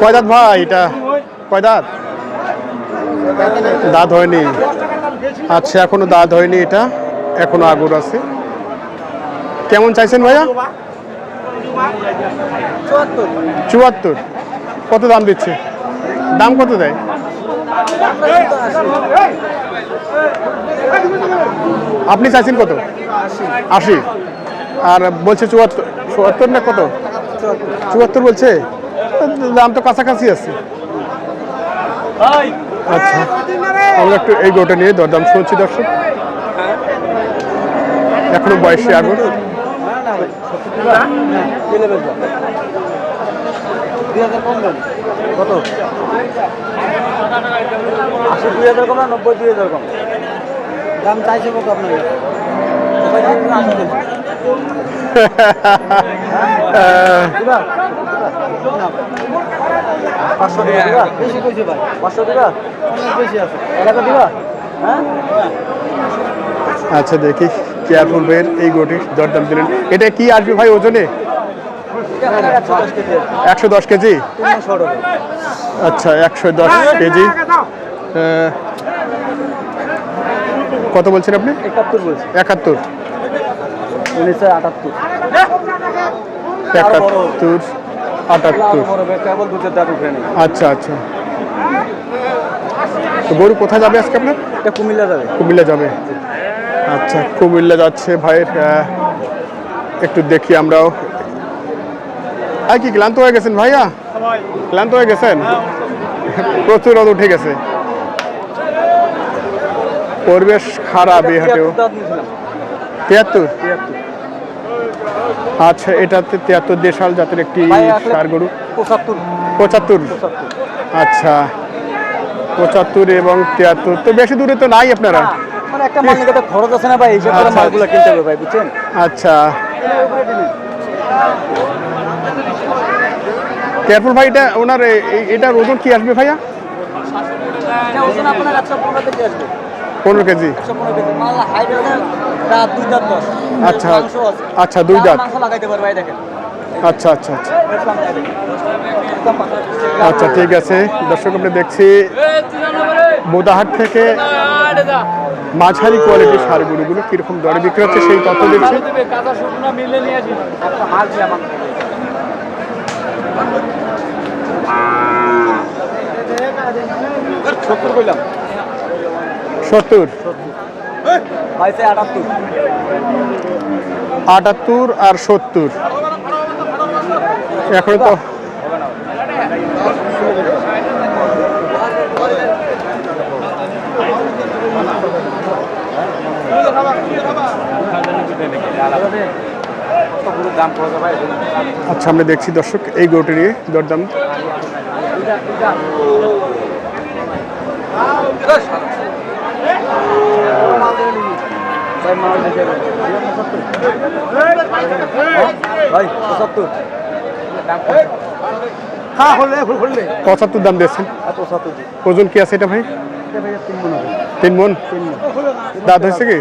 কয় দাঁত ভাই এটা? কয় দাঁত? দাঁত হয়নি। আচ্ছা এখনও দাঁত হয়নি এটা। এখনও আগুর আছে। কেমন চাইছেন ভাইয়া? চুয়াত্তর। কত দাম দিচ্ছে? দাম কত দেয়? আপনি চাইছেন কত? আশি। আর বলছে চুয়াত্তর। চুয়াত্তর না কত? চুয়াত্তর বলছে? দাম তো কাছাকাছি আছে। আচ্ছা আমরা একটু এই গোটা নিয়ে দরদাম শুনছি দর্শক। এখনও বয়সে আগুন। কত? আশি দুই হাজার কম না নব্বই দুই হাজার কম দাম চাইছে কত আপনাকে পাঁচশো দিবা দিবা বেশি কইছে ভাই পাঁচশো দিবা অনেক বেশি আছে এলাকা দিবা হ্যাঁ আচ্ছা দেখি কেয়ারফুল ভাইয়ের এই গোটি দরদাম দিলেন। এটা কি আসবে ভাই ওজনে? একশো দশ কেজি? আচ্ছা একশো দশ কেজি। কত বলছেন আপনি? একাত্তর বলছে। একাত্তর। উনিশশো আটাত্তর। একাত্তর আটাত্তর। আচ্ছা আচ্ছা। তো গরু কোথায় যাবে আজকে আপনার? এটা কুমিল্লা যাবে। কুমিল্লা যাবে। আচ্ছা কুমিল্লা যাচ্ছে ভাইয়ের একটু দেখি আমরাও। আর কি ক্লান্ত হয়ে গেছেন ভাইয়া? ক্লান্ত হয়ে গেছেন? প্রচুর রোদ উঠে গেছে। পরিবেশ খারাপ এই হাটেও। তিয়াত্তর? তিয়াত্তর। আচ্ছা এটাতে তিয়াত্তর দেশাল জাতের একটি সার গরু পঁচাত্তর। আচ্ছা পঁচাত্তর এবং তিয়াত্তর। তো বেশি দূরে তো নাই আপনারা? মানে খরচ আছে না ভাই? আচ্ছা। মালগুলো কিনতে হবে ভাই বুঝছেন? আচ্ছা। কেয়ারফুল ভাই এটা ওনার এটার ওজন কি আসবে ভাইয়া? ওজন আপনার একশো পনেরো কেজি আসবে। পনেরো কেজি? আচ্ছা। আচ্ছা, দুই দাঁত। মাংস লাগাইতে পারবে ভাই দেখেন। আচ্ছা আচ্ছা আচ্ছা। আচ্ছা ঠিক আছে। দর্শক আমরা দেখছি বোদাহাট থেকে মাঝারি কোয়ালিটির সার গরুগুলো কীরকম দরে বিক্রি হচ্ছে সেই তথ্য দিচ্ছি আমার সত্তর কইলাম। সত্তর। আটাত্তর আর সত্তর। এখন তো আচ্ছা আমরা দেখছি দর্শক এই গরুটি নিয়ে দরদাম ভাই মাল দেখে ভাই পঁচাত্তর। হ্যাঁ পঁচাত্তর দাম দিয়েছেন। ওজন কি আছে এটা ভাই? তিন মনে দাঁত হয়েছে কি?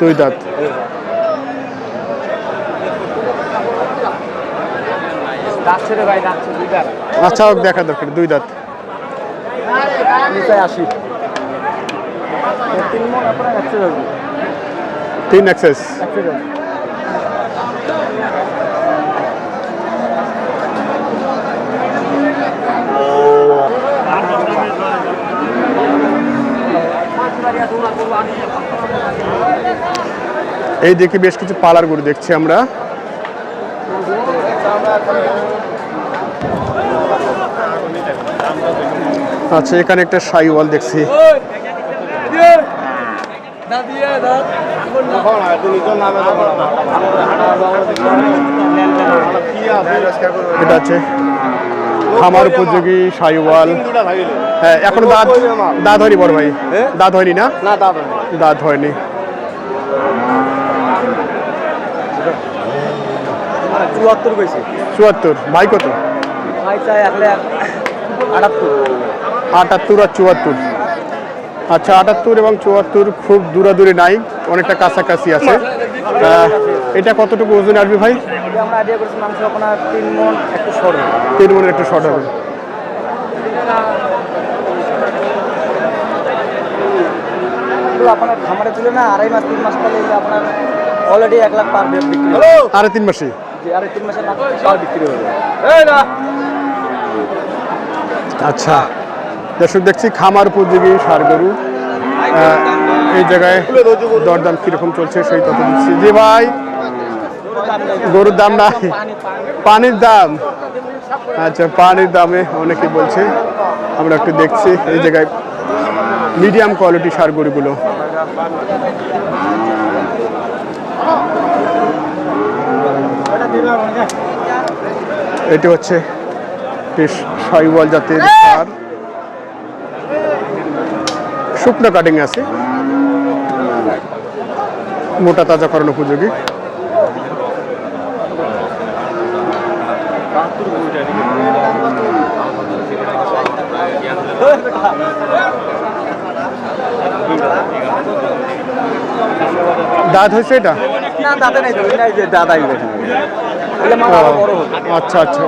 দুই দাঁত। আচ্ছা হোক দেখা দরকার দুই দাঁত। আসি তিন মন আপনার একশো এক্সেস একশো এই দেখি বেশ কিছু পালার গরু দেখছি আমরা। আচ্ছা এখানে একটা সাইওয়াল দেখছি। এটা আছে। খামার উপযোগী সাইওয়াল। হ্যাঁ এখন দাঁত দাঁত হয়নি বড় ভাই। দাঁত হয়নি না? দাঁত হয়নি। চুয়াত্তর ভাই কত? ভাই চাই আটাত্তর। আটাত্তর আর চুয়াত্তর। আচ্ছা আটাত্তর এবং চুয়াত্তর খুব দূরাদূরে নাই অনেকটা কাছাকাছি আছে। এটা কতটুকু ওজন আসবে ভাই? আমরা আইডিয়া করেছি মাংস আপনার তিন মন একটু সরু তিন মনের একটু শর্ট হবে। আপনার খামারে তুলে না আড়াই মাস তিন মাস আপনার অলরেডি এক লাখ পার বিক্রি হলো তিন মাসে। আড়াই তিন পার বিক্রি হলো আচ্ছা। দর্শক, দেখছি খামার উপযোগী সার গরু। এই জায়গায় দরদাম কীরকম চলছে সেই তত দিচ্ছি। যে ভাই, গরুর দাম না পানির দাম। আচ্ছা পানির দামে অনেকে বলছে, আমরা একটু দেখছি এই জায়গায় মিডিয়াম কোয়ালিটি সার গরুগুলো। এটি হচ্ছে বেশ সাইওয়াল জাতের সার। শুকনো কাটিং আছে। মোটা তাজাকরণ উপযোগী। দাঁত হয়েছে এটা? দাদা নাই দাদাই আচ্ছা আচ্ছা।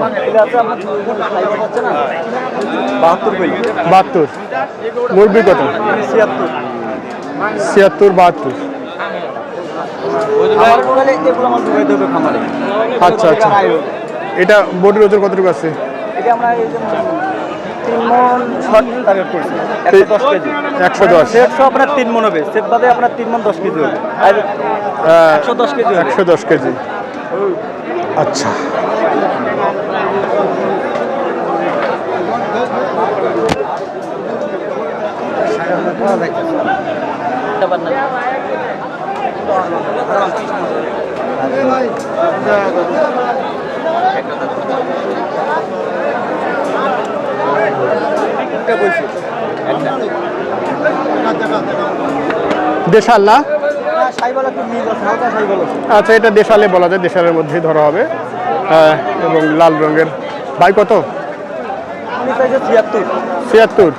বাহাত্তর মুরগি কত? ছিয়াত্তর। বাহাত্তর। আমার ঢুকাই দেবে খামারে। আচ্ছা আচ্ছা। এটা ওজন কতটুকু আছে? এটা আমরা এই যে তিন মন ছট একশো দশ কেজি। একশো দশ। একশো আপনার তিন মন হবে। সেট বাদে আপনার তিন মন দশ কেজি হবে। একশো দশ কেজি একশো দশ কেজি। আচ্ছা। একটা আচ্ছা এটা দেশালে বলা যায় দেশালের মধ্যেই ধরা হবে। এবং লাল রঙের ভাই কত? ছিয়াত্তর। ছিয়াত্তর।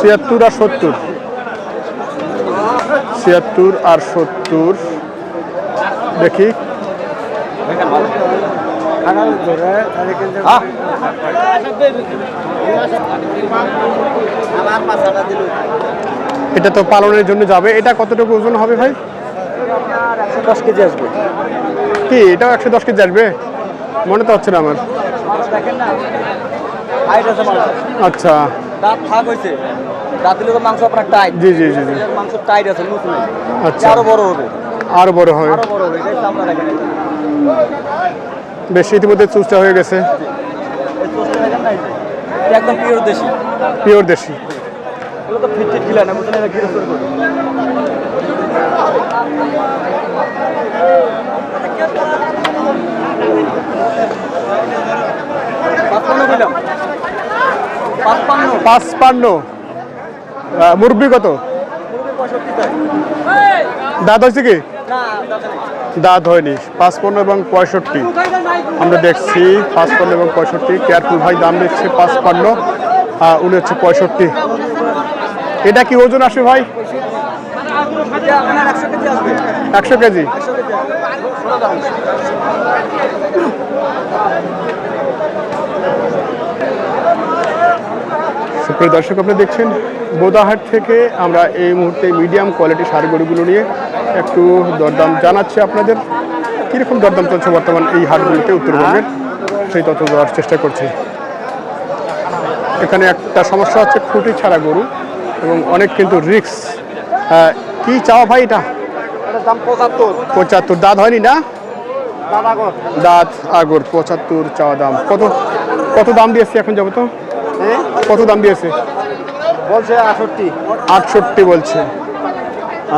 ছিয়াত্তর আর সত্তর। ছিয়াত্তর আর সত্তর। দেখি। হ্যাঁ। আমার দিল। এটা তো পালনের জন্য যাবে। এটা কতটুকু ওজন হবে ভাই? দশ কেজি আসবে। কি এটাও একশো দশ কেজি আসবে? মনে তো হচ্ছে না আমার। আচ্ছা। দাঁত ফাঁক হয়েছে। দাঁত দিলে তো মাংস আপনার টাইট জি জি জি জি। মাংস টাইট আছে নতুন। আচ্ছা। আরও বড় হবে। আরও বড় হবে আরও বড় হবে এটাই চামড়া দেখেন। বেশ ইতিমধ্যে হয়ে গেছে। একদম পিওর দেশি। পিওর দেশি। এগুলো তো ফিট ফিট খিলা না বুঝলেন গিরে শুরু করবে। পাঁচপান্ন মুরব্বি কত? দাঁত হয়েছে কি? দাঁত হয়নি। পাঁচপান্ন এবং পঁয়ষট্টি। আমরা দেখছি পাঁচপান্ন এবং পঁয়ষট্টি। কেয়ারফুল ভাই দাম দিচ্ছে পাঁচপান্ন। উনি হচ্ছে পঁয়ষট্টি। এটা কি ওজন আসবে ভাই? একশো কেজি। সুপ্রিয় দর্শক, আপনি দেখছেন বোদাহাট থেকে আমরা এই মুহূর্তে মিডিয়াম কোয়ালিটি শাড়িগুলিগুলো নিয়ে একটু দরদাম জানাচ্ছি আপনাদের। কীরকম দরদাম চলছে বর্তমান এই হাটগুলিতে উত্তরবঙ্গের? সেই তথ্য দেওয়ার চেষ্টা করছি। এখানে একটা সমস্যা হচ্ছে খুঁটি ছাড়া গরু। এবং অনেক কিন্তু রিক্স কি চাওয়া ভাই এটা? পঁচাত্তর। দাঁত হয়নি না? দাঁত আগর। পঁচাত্তর চাওয়া দাম। কত কত দাম দিয়েছে এখন যাব তো? কত দাম দিয়েছে? বলছে আটষট্টি। আটষট্টি বলছে।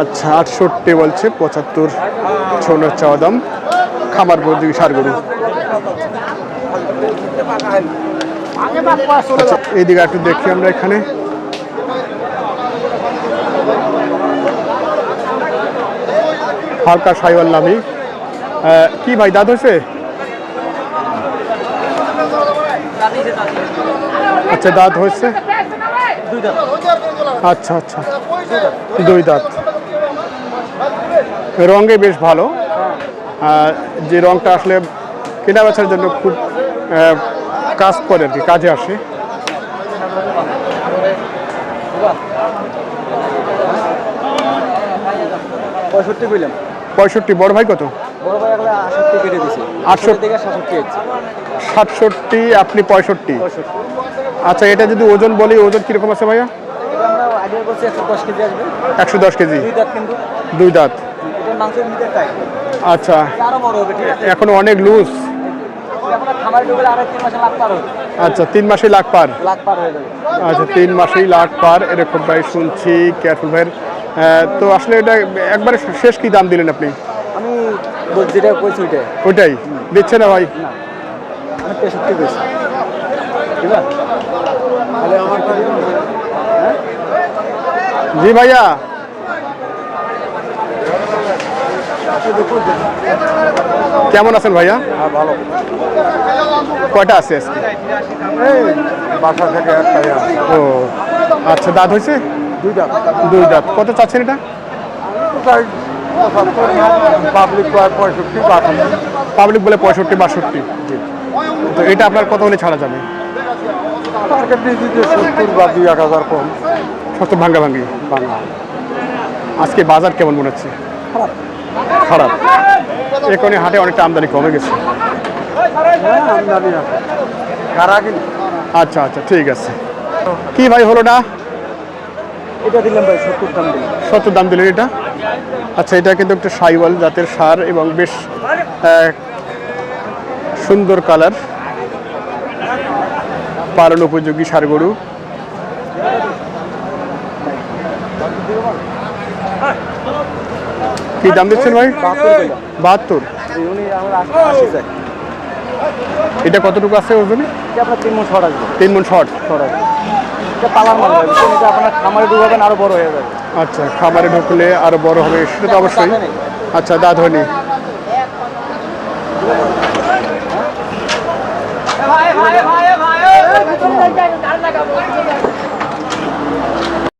আচ্ছা আটষট্টি বলছে পঁচাত্তর ছৌনের চাওয়া দাম। খামার গরু সার গরু। আচ্ছা এইদিকে একটু দেখি আমরা এখানে। হালকা সাইওয়াল নামি। কি ভাই, দাঁত হয়েছে? আচ্ছা দাঁত হয়েছে? আচ্ছা আচ্ছা। দুই দাঁত। রঙে বেশ ভালো। যে রংটা আসলে কেনা বেচার জন্য খুব কাজ করে আর কি, কাজে আসে। পঁয়ষট্টি কইলাম। পঁয়ষট্টি বড় ভাই কত? সাতষট্টি আপনি পঁয়ষট্টি। আচ্ছা এটা যদি ওজন বলি ওজন কীরকম আছে ভাইয়া? একশো দশ কেজি দুই দাঁত আচ্ছা। এখন অনেক লুজ আচ্ছা তিন মাসে লাখ পার আচ্ছা তিন মাসেই লাখ পার। এরকম ভাই শুনছি কেয়ারফুল ভাইয়ের তো আসলে এটা একবারে শেষ কি দাম দিলেন আপনি? আমি যেটা কইছি ওইটাই। ওইটাই। দিচ্ছে না ভাই? আমি তেষট্টি কইছি। ঠিক আছে তাহলে আমার জি ভাইয়া। কেমন আছেন ভাইয়া? হ্যাঁ ভালো। কয়টা আছে আজকে? বাসা থেকে ও আচ্ছা দাঁত হয়েছে দুই দাঁত। দুই দাঁত। কত চাচ্ছেন এটা? পাবলিক পঁয়ষট্টি পাবলিক বলে পঁয়ষট্টি বাষট্টি। তো এটা আপনার কত হলে ছাড়া যাবে? সত্তর বা দুই এক হাজার কম। সত্তর ভাঙ্গা ভাঙ্গি। বাংলা আজকে বাজার কেমন মনে হচ্ছে? খারাপ। এখানে হাটে অনেকটা আমদানি কমে গেছে। হ্যাঁ আচ্ছা আচ্ছা ঠিক আছে। কি ভাই হলো না? এটা দিলাম ভাই সত্তর দাম দিলাম। সত্তর দাম দিলেন এটা? আচ্ছা এটা কিন্তু একটা সাইওয়াল জাতের সার এবং বেশ সুন্দর কালার। পালন উপযোগী সার গরু। কি দাম দিচ্ছেন ভাই? বাহাত্তর। এটা কতটুকু আছে ওজনে? তিন মন শর্ট আসবে। তিন মন শর্ট শর্ট আসবে। এটা পালার মাল ভাই এটা আপনার খামারে ঢুকাবেন আরও বড় হয়ে যাবে আচ্ছা খামারে ঢুকলে আরও বড় হবে সেটা তো অবশ্যই আচ্ছা দাঁত হয়নি ভাই ভাই ভাই ভাই